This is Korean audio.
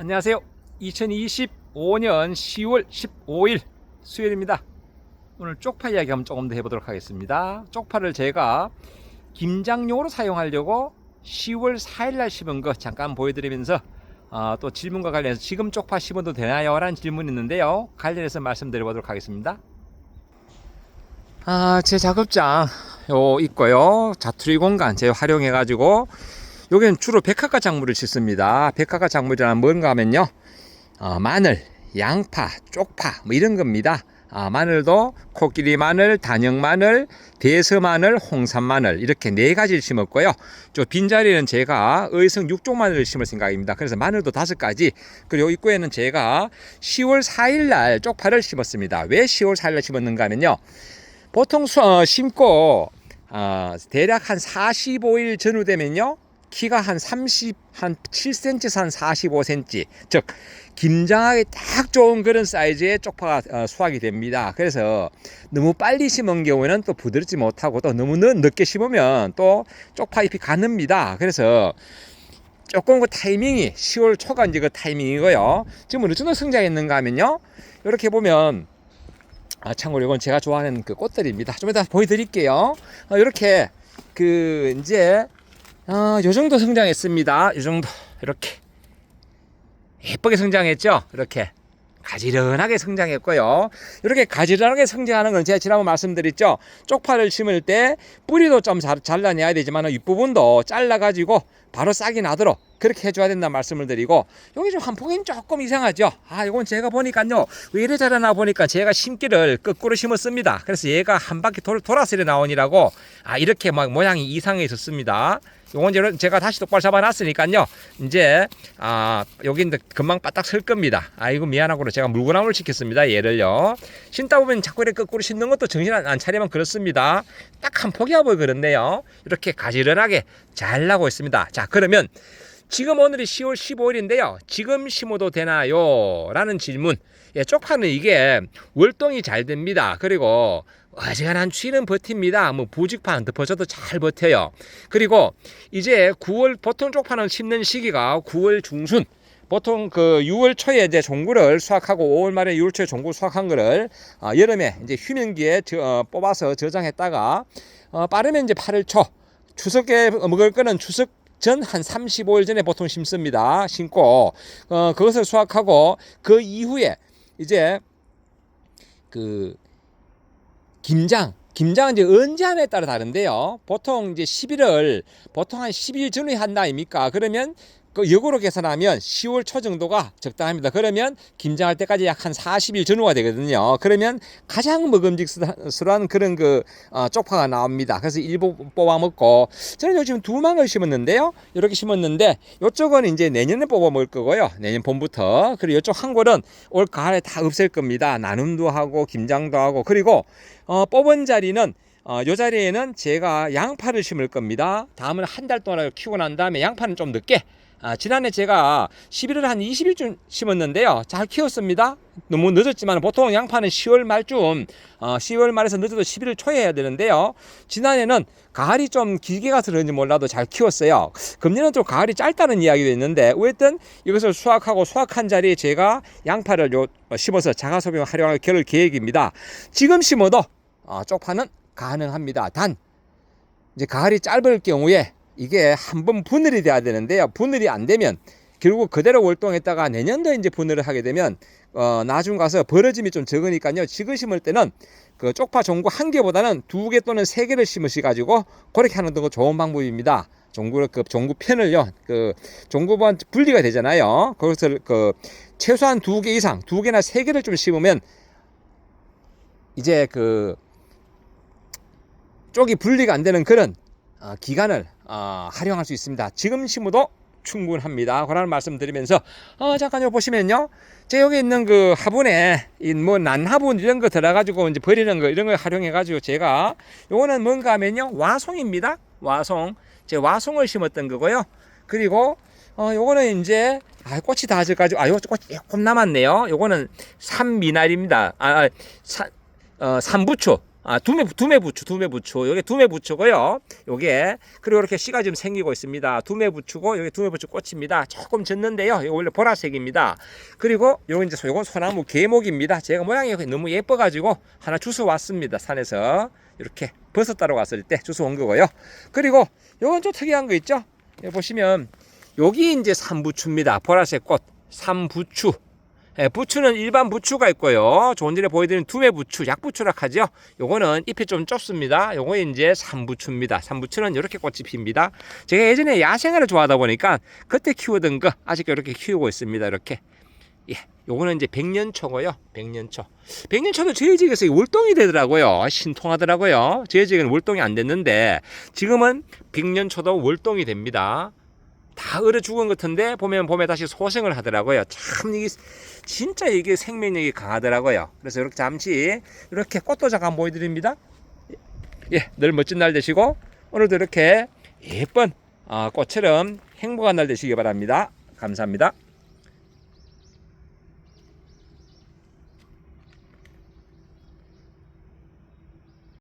안녕하세요. 2025년 10월 15일 수요일입니다. 오늘 쪽파 이야기 한번 조금 더 해보도록 하겠습니다. 쪽파를 제가 김장용으로 사용하려고 10월 4일 날 심은 거 잠깐 보여드리면서 어, 또 질문과 관련해서 지금 쪽파 심어도 되나요? 라는 질문이 있는데요. 관련해서 말씀드려보도록 하겠습니다. 아, 제 작업장 요 있고요. 자투리 공간 제가 활용해 가지고 여기는 주로 백화가 작물을 짓습니다. 백화가 작물이란 뭔가 하면요. 어, 마늘, 양파, 쪽파 뭐 이런 겁니다. 아, 마늘도 코끼리 마늘, 단영 마늘, 대서 마늘, 홍삼 마늘 이렇게 네 가지를 심었고요. 저 빈자리는 제가 의성 육종 마늘을 심을 생각입니다. 그래서 마늘도 다섯 가지. 그리고 입구에는 제가 10월 4일 날 쪽파를 심었습니다. 왜 10월 4일 날 심었는가 하면요. 보통 수, 어, 심고 어, 대략 한 45일 전후 되면요. 키가 한 30, 한 7cm에서 한 45cm. 즉, 김장하기 딱 좋은 그런 사이즈의 쪽파가 어, 수확이 됩니다. 그래서 너무 빨리 심은 경우에는 또 부드럽지 못하고 또 너무 늦, 늦게 심으면 또 쪽파 잎이 가늡니다. 그래서 조금 그 타이밍이 10월 초가 이제 그 타이밍이고요. 지금 어느 정도 성장했는가 하면요. 이렇게 보면 아, 참고로 이건 제가 좋아하는 그 꽃들입니다. 좀 이따 보여드릴게요. 어, 이렇게 그 이제 어, 요 정도 성장했습니다. 요 정도 이렇게 예쁘게 성장했죠. 이렇게 가지런하게 성장했고요. 이렇게 가지런하게 성장하는 건 제가 지난번 말씀드렸죠. 쪽파를 심을 때 뿌리도 좀 잘, 잘라내야 되지만 윗부분도 잘라가지고 바로 싹이 나도록 그렇게 해줘야 된다 말씀을 드리고 여기 좀한 폭이 조금 이상하죠. 아 이건 제가 보니까요 왜 이래 자라나 보니까 제가 심기를 거꾸로 심었습니다. 그래서 얘가 한 바퀴 돌, 돌아서 나오니라고 아 이렇게 막 모양이 이상해졌습니다. 요건 제가 다시 똑바로 잡아놨으니까요. 이제 아 여기 금방 바닥 설 겁니다. 아이고 미안하고로 제가 물구나무를 시켰습니다. 얘를요. 신다 보면 자꾸 이렇게 거꾸로 신는 것도 정신 안, 안 차리면 그렇습니다. 딱한 보이 그런데요. 이렇게 가지런하게 잘 나고 있습니다. 자 그러면 지금 오늘이 10월 15일인데요. 지금 심어도 되나요? 라는 질문. 예, 쪽파는 이게 월동이 잘 됩니다. 그리고 어지간한 추위는 버팁니다. 뭐 부직파는 덮어져도 잘 버텨요. 그리고 이제 9월 보통 쪽파는 심는 시기가 9월 중순. 보통 그 6월 초에 이제 종구를 수확하고 5월 말에 6월 초에 종구 수확한 거를 어, 여름에 이제 휴면기에 저, 어, 뽑아서 저장했다가 어, 빠르면 이제 8월 초 추석에 먹을 거는 추석 전한 35일 전에 보통 심습니다. 심고 어, 그것을 수확하고 그 이후에 이제 그 김장 김장은 이제 언제 하냐에 따라 다른데요. 보통 이제 11월 보통 한 10일 전후에 한다 아닙니까? 그러면 그 역으로 계산하면 10월 초 정도가 적당합니다. 그러면 김장할 때까지 약 한 40일 전후가 되거든요. 그러면 가장 먹음직스러운 그런 그 어, 쪽파가 나옵니다. 그래서 일부 뽑아 먹고 저는 요즘 두 망을 심었는데요. 이렇게 심었는데 이쪽은 이제 내년에 뽑아 먹을 거고요. 내년 봄부터 그리고 이쪽 한 골은 올 가을에 다 없앨 겁니다. 나눔도 하고 김장도 하고 그리고 어, 뽑은 자리는 어, 요 자리에는 제가 양파를 심을 겁니다. 다음은 한 달 동안 키우고 난 다음에 양파는 좀 늦게 아, 지난해 제가 11월 한 20일쯤 심었는데요. 잘 키웠습니다. 너무 늦었지만 보통 양파는 10월 말쯤, 어, 10월 말에서 늦어도 11월 초에 해야 되는데요. 지난해는 가을이 좀 길게 가서 그런지 몰라도 잘 키웠어요. 금년은 또 가을이 짧다는 이야기도 있는데, 어쨌든 이것을 수확하고 수확한 자리에 제가 양파를 요, 어, 심어서 자가소비용 활용할 겨울 계획입니다. 지금 심어도 어, 쪽파는 가능합니다. 단, 이제 가을이 짧을 경우에 이게 한번 분할이 돼야 되는데요. 분할이 안 되면 결국 그대로 월동했다가 내년도에 이제 분할을 하게 되면 어 나중 가서 벌어짐이 좀 적으니까요. 지금 심을 때는 그 쪽파 종구 한 개보다는 두 개 또는 세 개를 심으시 가지고 그렇게 하는 거 좋은 방법입니다. 종구를 그 종구 편을요. 그 종구반 분리가 되잖아요. 그것을 그 최소한 두 개 이상, 두 개나 세 개를 좀 심으면 이제 그 쪽이 분리가 안 되는 그런 어, 기간을 어, 활용할 수 있습니다. 지금 심어도 충분합니다. 그런 말씀 드리면서 어, 잠깐 요 보시면요. 제 여기 있는 그 화분에 뭐 난화분 이런 거 들어 가지고 이제 버리는 거 이런 걸 활용해 가지고 제가 요거는 뭔가 하면요 와송입니다. 와송 제 와송을 심었던 거고요. 그리고 어 요거는 이제 아 꽃이 다 져가지고 아 요거 꽃이 조금 남았네요. 요거는 삼미나리입니다. 아, 아 사, 어, 삼부초 아, 두매, 두매 부추, 두매 부추. 요게 두매 부추고요. 요게, 그리고 이렇게 씨가 지금 생기고 있습니다. 두매 부추고, 요게 두매 부추 꽃입니다. 조금 졌는데요. 이거 원래 보라색입니다. 그리고 요거 이제, 요건 소나무 계목입니다. 제가 모양이 너무 예뻐가지고 하나 주워 왔습니다. 산에서. 이렇게 버섯 따러 왔을 때 주워 온 거고요. 그리고 요건 좀 특이한 거 있죠? 여기 보시면, 여기 이제 삼부추입니다. 보라색 꽃. 삼부추. 예, 부추는 일반 부추가 있고요. 일에 보여드리는 두매 부추, 약부추라 하죠. 요거는 잎이 좀 좁습니다. 요거 이제 삼부추입니다. 삼부추는 이렇게 꽃이 핍니다. 제가 예전에 야생화를 좋아하다 보니까 그때 키우던 거 아직도 이렇게 키우고 있습니다. 이렇게. 예, 요거는 이제 백년초고요. 백년초. 백년초도 저희 지역에서 월동이 되더라고요. 신통하더라고요. 저희 지역에는 월동이 안 됐는데 지금은 백년초도 월동이 됩니다. 다 얼어 죽은 것 같은데 보면 봄에 다시 소생을 하더라고요. 참 이게 진짜 이게 생명력이 강하더라고요. 그래서 이렇게 잠시 이렇게 꽃도 잠깐 보여드립니다. 예, 늘 멋진 날 되시고 오늘도 이렇게 예쁜 어, 꽃처럼 행복한 날 되시기 바랍니다. 감사합니다.